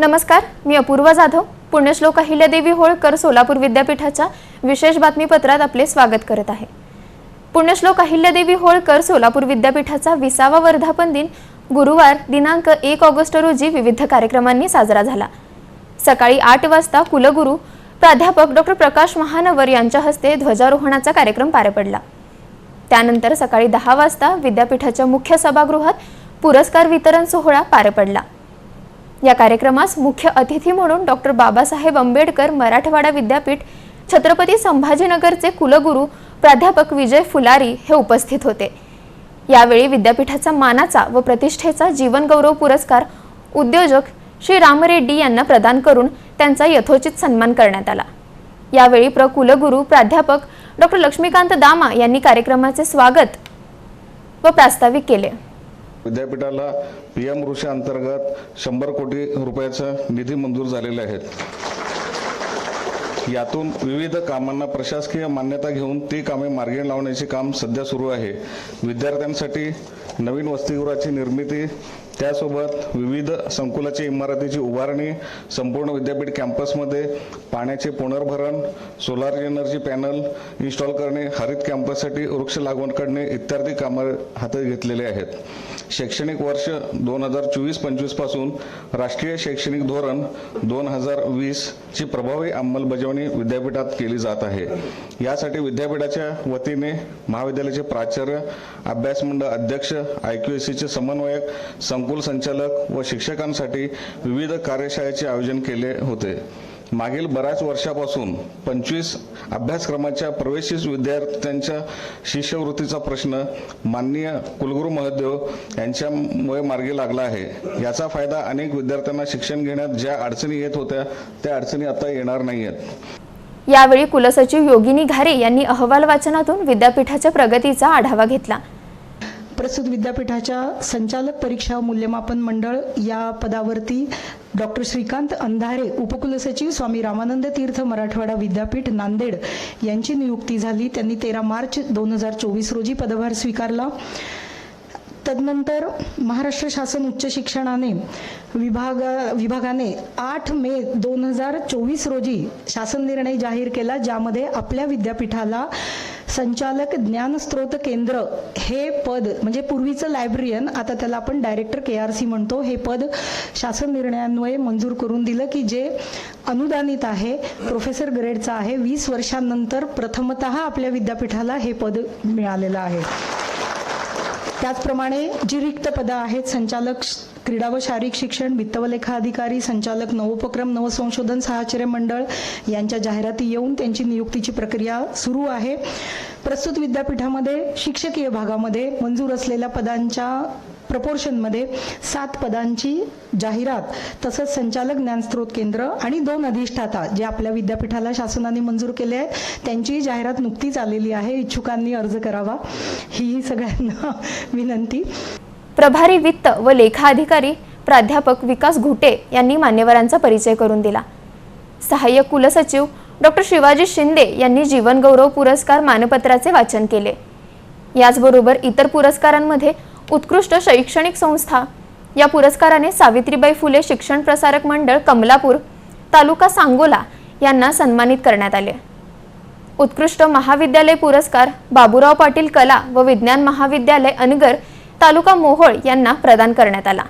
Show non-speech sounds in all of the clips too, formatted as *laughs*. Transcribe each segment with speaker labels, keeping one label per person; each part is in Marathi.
Speaker 1: नमस्कार मी अपूर्वा जाधव पुण्यश्लोक अहिल्यादेवी होळकर सोलापूर विद्यापीठाच्या विशेष बातमीपत्रात आपले स्वागत करत आहे पुण्यश्लोक अहिल्यादेवी होळकर सोलापूर विद्यापीठाचा विसावा वर्धापन दिन गुरुवार दिनांक एक ऑगस्ट रोजी विविध कार्यक्रमांनी साजरा झाला सकाळी आठ वाजता कुलगुरू प्राध्यापक डॉक्टर प्रकाश महानवर यांच्या हस्ते ध्वजारोहणाचा कार्यक्रम पार पडला त्यानंतर सकाळी दहा वाजता विद्यापीठाच्या मुख्य सभागृहात पुरस्कार वितरण सोहळा पार पडला या कार्यक्रमास मुख्य अतिथी म्हणून डॉक्टर बाबासाहेब आंबेडकर मराठवाडा विद्यापीठ छत्रपती संभाजीनगरचे कुलगुरू प्राध्यापक विजय फुलारी हे उपस्थित होते यावेळी विद्यापीठाचा मानाचा व प्रतिष्ठेचा जीवनगौरव पुरस्कार उद्योजक श्री रेड्डी यांना प्रदान करून त्यांचा यथोचित सन्मान करण्यात आला यावेळी प्र कुलगुरू प्राध्यापक डॉक्टर लक्ष्मीकांत दामा यांनी कार्यक्रमाचे स्वागत व प्रास्ताविक केले
Speaker 2: विद्यापीठाला पी एम ऋषी अंतर्गत शंभर कोटी रुपयाचा निधी मंजूर झालेला आहे यातून विविध कामांना प्रशासकीय मान्यता घेऊन ती कामे मार्गी लावण्याचे काम सध्या सुरू आहे विद्यार्थ्यांसाठी नवीन वसतिगृहाची निर्मिती त्यासोबत विविध संकुलाची इमारतीची उभारणी संपूर्ण विद्यापीठ कॅम्पसमध्ये पाण्याचे पुनर्भरण सोलार एनर्जी पॅनल इन्स्टॉल करणे हरित कॅम्पससाठी वृक्ष लागवड करणे इत्यादी कामं हातात घेतलेले आहेत शैक्षणिक वर्ष दोन हजार चोवीस पासून राष्ट्रीय शैक्षणिक धोरण दोन हजार वीसची प्रभावी अंमलबजावणी विद्यापीठात केली जात आहे यासाठी विद्यापीठाच्या वतीने महाविद्यालयाचे प्राचार्य अभ्यास मंडळ अध्यक्ष आय क्यू एस सीचे समन्वयक संकुल संचालक व शिक्षकांसाठी विविध कार्यशाळेचे आयोजन केले होते मागील बऱ्याच वर्षापासून पंचवीस अभ्यासक्रमाच्या प्रवेशिस विद्यार्थ्यांच्या शिष्यवृत्तीचा प्रश्न माननीय कुलगुरू महोदय यांच्यामुळे मार्गी लागला आहे याचा फायदा अनेक विद्यार्थ्यांना शिक्षण घेण्यात ज्या अडचणी येत होत्या त्या अडचणी आता येणार नाही
Speaker 1: यावेळी कुलसचिव योगिनी घारे यांनी अहवाल वाचनातून विद्यापीठाच्या प्रगतीचा आढावा घेतला
Speaker 3: प्रस्तुत विद्यापीठाच्या संचालक परीक्षा मूल्यमापन मंडळ या पदावरती डॉक्टर श्रीकांत अंधारे उपकुलसचिव स्वामी रामानंद तीर्थ मराठवाडा विद्यापीठ नांदेड यांची नियुक्ती झाली त्यांनी तेरा मार्च दोन हजार चोवीस रोजी पदभार स्वीकारला तदनंतर महाराष्ट्र शासन उच्च शिक्षणाने विभाग विभागाने आठ मे दोन हजार चोवीस रोजी शासन निर्णय जाहीर केला ज्यामध्ये आपल्या विद्यापीठाला संचालक ज्ञानस्त्रोत केंद्र हे पद म्हणजे पूर्वीचं लायब्रियन आता त्याला आपण डायरेक्टर के आर सी म्हणतो हे पद शासन निर्णयान्वये मंजूर करून दिलं की जे अनुदानित आहे प्रोफेसर ग्रेडचं आहे वीस वर्षांनंतर प्रथमत आपल्या विद्यापीठाला हे पद मिळालेलं आहे त्याचप्रमाणे जी रिक्त पदं आहेत संचालक क्रीडा व शारीरिक शिक्षण वित्त व लेखा अधिकारी संचालक नवोपक्रम नवसंशोधन साहचर्य मंडळ यांच्या जाहिराती येऊन त्यांची नियुक्तीची प्रक्रिया सुरू आहे प्रस्तुत विद्यापीठामध्ये शिक्षकीय भागामध्ये मंजूर असलेल्या पदांच्या प्रपोर्शनमध्ये सात पदांची जाहिरात तसंच संचालक ज्ञानस्रोत केंद्र आणि दोन अधिष्ठाता जे आपल्या विद्यापीठाला शासनाने मंजूर केले आहेत त्यांचीही जाहिरात नुकतीच आलेली आहे इच्छुकांनी अर्ज करावा ही सगळ्यांना *laughs* विनंती
Speaker 1: प्रभारी वित्त व लेखा अधिकारी प्राध्यापक विकास घुटे यांनी मान्यवरांचा परिचय करून दिला सहाय्यक कुलसचिव डॉक्टर शिवाजी शिंदे यांनी जीवनगौरव पुरस्कार मानपत्राचे वाचन केले याचबरोबर इतर पुरस्कारांमध्ये उत्कृष्ट शैक्षणिक संस्था या पुरस्काराने सावित्रीबाई फुले शिक्षण प्रसारक मंडळ कमलापूर तालुका सांगोला यांना सन्मानित करण्यात आले उत्कृष्ट महाविद्यालय पुरस्कार बाबूराव पाटील कला व विज्ञान महाविद्यालय अनगर तालुका मोहोळ यांना प्रदान करण्यात आला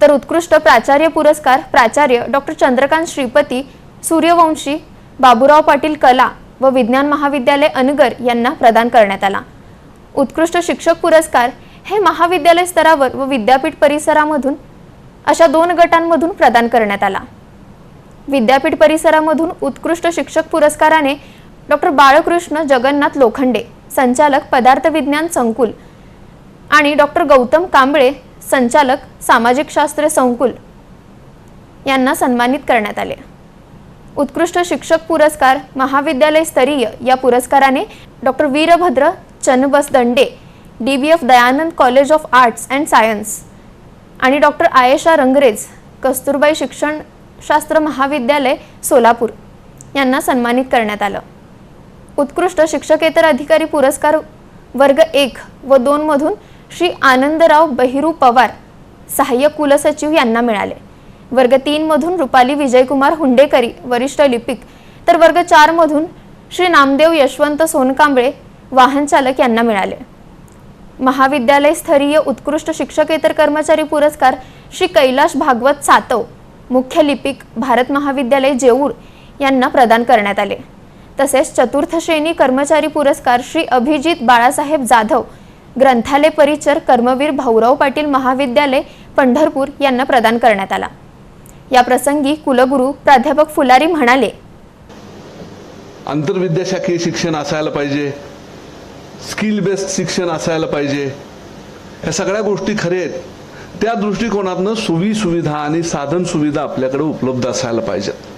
Speaker 1: तर उत्कृष्ट प्राचार्य पुरस्कार प्राचार्य डॉक्टर चंद्रकांत श्रीपती सूर्यवंशी बाबूराव पाटील कला व विज्ञान महाविद्यालय अनगर यांना प्रदान करण्यात आला उत्कृष्ट शिक्षक पुरस्कार हे महाविद्यालय स्तरावर व विद्यापीठ परिसरामधून अशा दोन गटांमधून प्रदान करण्यात आला विद्यापीठ परिसरामधून उत्कृष्ट शिक्षक पुरस्काराने डॉक्टर बाळकृष्ण जगन्नाथ लोखंडे संचालक पदार्थ विज्ञान संकुल आणि डॉक्टर गौतम कांबळे संचालक सामाजिक शास्त्र संकुल यांना सन्मानित करण्यात आले उत्कृष्ट शिक्षक पुरस्कार महाविद्यालय स्तरीय या पुरस्काराने doctor Virabhadra Chanbas Dande D B F Dayanand college of arts and science आणि डॉक्टर आयेशा रंगरेज कस्तुरबाई शिक्षणशास्त्र महाविद्यालय सोलापूर यांना सन्मानित करण्यात आलं उत्कृष्ट शिक्षकेतर अधिकारी पुरस्कार वर्ग एक व मधून श्री आनंदराव बहिरू पवार सहाय्यक कुलसचिव यांना मिळाले वर्ग मधून रुपाली विजयकुमार हुंडेकरी वरिष्ठ लिपिक तर वर्ग मधून श्री नामदेव यशवंत सोनकांबळे वाहन चालक यांना मिळाले महाविद्यालय स्तरीय उत्कृष्ट शिक्षकेतर कर्मचारी पुरस्कार श्री कैलाश भागवत सातव मुख्य लिपिक भारत महाविद्यालय जेऊर यांना प्रदान करण्यात आले तसेच चतुर्थ श्रेणी कर्मचारी पुरस्कार श्री अभिजित बाळासाहेब जाधव ग्रंथालय परिचर कर्मवीर भाऊराव पाटील महाविद्यालय पंढरपूर यांना प्रदान करण्यात आला या प्रसंगी कुलगुरू प्राध्यापक फुलारी म्हणाले
Speaker 4: आंतरविद्याशाखीय शिक्षण असायला पाहिजे स्किल बेस्ड शिक्षण असायला पाहिजे या सगळ्या गोष्टी खरे आहेत त्या दृष्टिकोनातनं सुवी सुविधा आणि साधन सुविधा आपल्याकडे उपलब्ध असायला पाहिजेत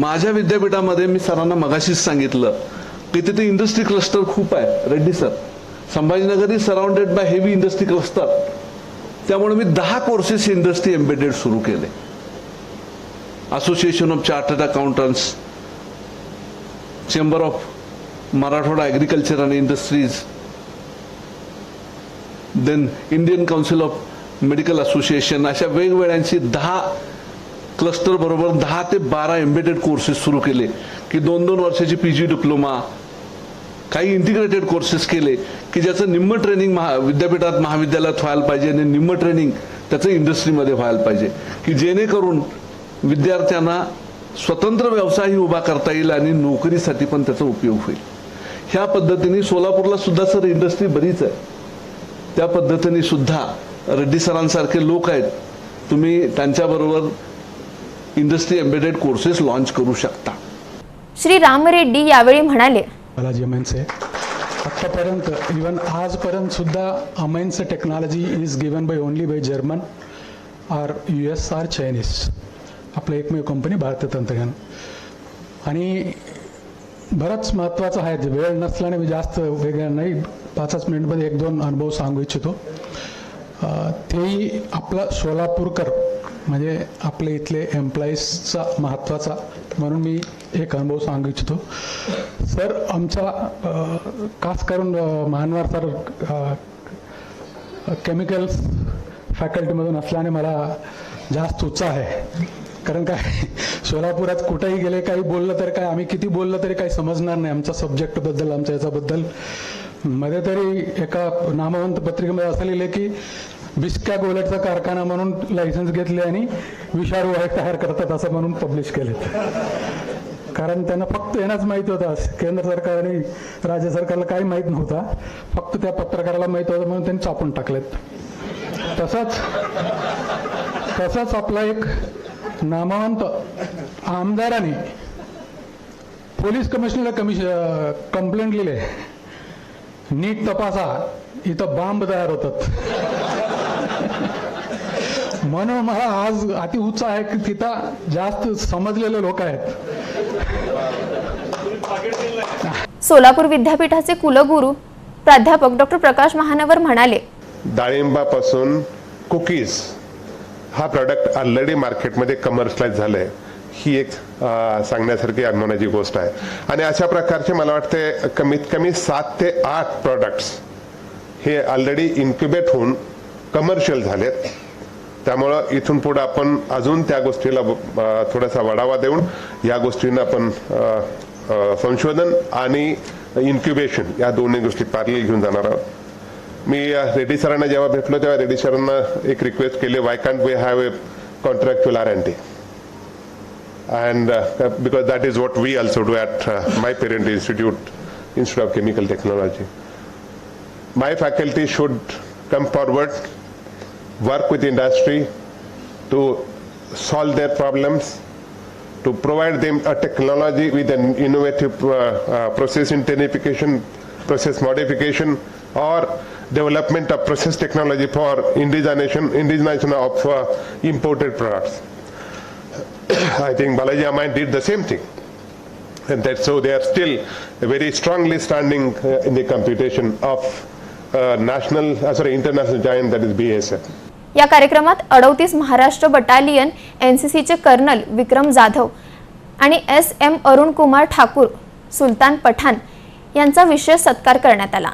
Speaker 4: माझ्या विद्यापीठामध्ये मी सरांना मगाशीच सांगितलं की तिथे इंडस्ट्री क्लस्टर खूप आहे Reddy sir Sambhajinagar is surrounded by heavy industry cluster त्यामुळे मी दहा कोर्सेस इंडस्ट्री एम्बेडेड सुरू केले association of chartered accountants chamber of Marathwada agriculture आणि industries then Indian council of medical association अशा वेगवेगळ्यांशी दहा क्लस्टरबरोबर बरोबर दहा ते बारा एम्बेडेड कोर्सेस सुरू केले की दोन दोन वर्षाची पी जी डिप्लोमा काही इंटिग्रेटेड कोर्सेस केले की ज्याचं निम्म ट्रेनिंग महा विद्यापीठात महाविद्यालयात व्हायला पाहिजे आणि निम्म ट्रेनिंग त्याचं इंडस्ट्रीमध्ये व्हायला पाहिजे की जेणेकरून विद्यार्थ्यांना स्वतंत्र व्यवसायही उभा करता येईल आणि नोकरीसाठी पण त्याचा उपयोग होईल ह्या पद्धतीने सोलापूरला सुद्धा सर इंडस्ट्री बरीच आहे त्या पद्धतीने सुद्धा रेड्डी सरांसारखे लोक आहेत तुम्ही त्यांच्याबरोबर इंडस्ट्री एम्बेडेड कोर्सेस लॉन्च करू शकता
Speaker 1: श्री राम रेड्डी यावेळी म्हणाले
Speaker 5: बालाजी आहे आत्तापर्यंत इवन आजपर्यंत सुद्धा amines technology is given by only by German or U S or Chinese आपलं एकमेव कंपनी भारतीय तंत्रज्ञान आणि बरंच महत्त्वाचा आहे वेळ नसल्याने मी जास्त वेगळ्या नाही पाचच मिनिटमध्ये एक दोन अनुभव सांगू इच्छितो तेही आपला सोलापूरकर म्हणजे आपले इथले एम्प्लॉईजचा महत्वाचा म्हणून मी एक अनुभव सांगू इच्छितो सर आमचा खास करून महानवार सर केमिकल्स फॅकल्टीमधून असल्याने मला जास्त उत्साह आहे कारण काय सोलापुरात कुठेही गेले काही बोललं तर काय आम्ही किती बोललं तरी काही समजणार नाही आमच्या सब्जेक्टबद्दल आमच्या याच्याबद्दल मध्ये तरी एका नामवंत पत्रिकेमध्ये असं लिहिलं की बिस्क्या गोलटचा कारखाना म्हणून लायसन्स घेतले आणि विषारू वाईट तयार करतात असं म्हणून पब्लिश केले कारण त्यांना फक्त येणंच माहीत होता केंद्र सरकार आणि राज्य सरकारला काही माहीत नव्हता फक्त त्या पत्रकाराला माहीत होतं म्हणून त्यांनी चापून टाकलेत तसंच तसंच आपला एक नामवंत आमदाराने पोलीस कमिशनरला कमिश कंप्लेंट लिहिले नीट तपासा इथं बांब तयार होतात म्हणून मला आज उच्च आहे की तिथं जास्त समजलेले लोक आहेत
Speaker 1: सोलापूर विद्यापीठाचे कुलगुरू प्राध्यापक डॉक्टर प्रकाश महानवर म्हणाले
Speaker 6: डाळिंबापासून कुकीज हा प्रॉडक्ट ऑलरेडी मार्केटमध्ये कमर्शलाइज झालं ही एक सांगण्यासारखी अभिमानाची गोष्ट आहे आणि अशा प्रकारचे मला वाटते कमीत कमी सात ते आठ प्रॉडक्ट्स हे ऑलरेडी इन्क्युबेट होऊन कमर्शियल झालेत त्यामुळं इथून पुढे आपण अजून त्या गोष्टीला थोडासा वडावा देऊन या गोष्टींना आपण संशोधन आणि इन्क्युबेशन या दोन्ही गोष्टी पार्ले घेऊन जाणार आहोत मी रेड्डी सरांना जेव्हा भेटलो तेव्हा रेड्डी सरांना एक रिक्वेस्ट केली why can't we have a contractual आरंटी and uh, uh, uh, because that is what we also do at uh, my parent institute, Institute of Chemical Technology. My faculty should come forward, work with industry to solve their problems, to provide them a technology with an innovative process intensification, process modification, or development of process technology for indigenization, indigenization of uh, imported products. I think Balaji Amai did the same thing. And that so they are still very strongly standing uh, in the computation of uh, national, uh, sorry, international giant that is BASF.
Speaker 1: या कार्यक्रमात अडवतीस महाराष्ट्र बटालियन एन सी सीचे कर्नल विक्रम जाधव आणि एस एम अरुण कुमार ठाकूर सुलतान पठाण यांचा विशेष सत्कार करण्यात आला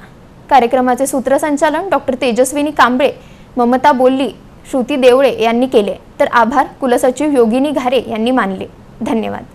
Speaker 1: कार्यक्रमाचे सूत्रसंचालन डॉक्टर तेजस्विनी कांबळे ममता बोल्ली श्रुती देवळे यांनी केले तर आभार कुलसचिव योगिनी घारे यांनी मानले धन्यवाद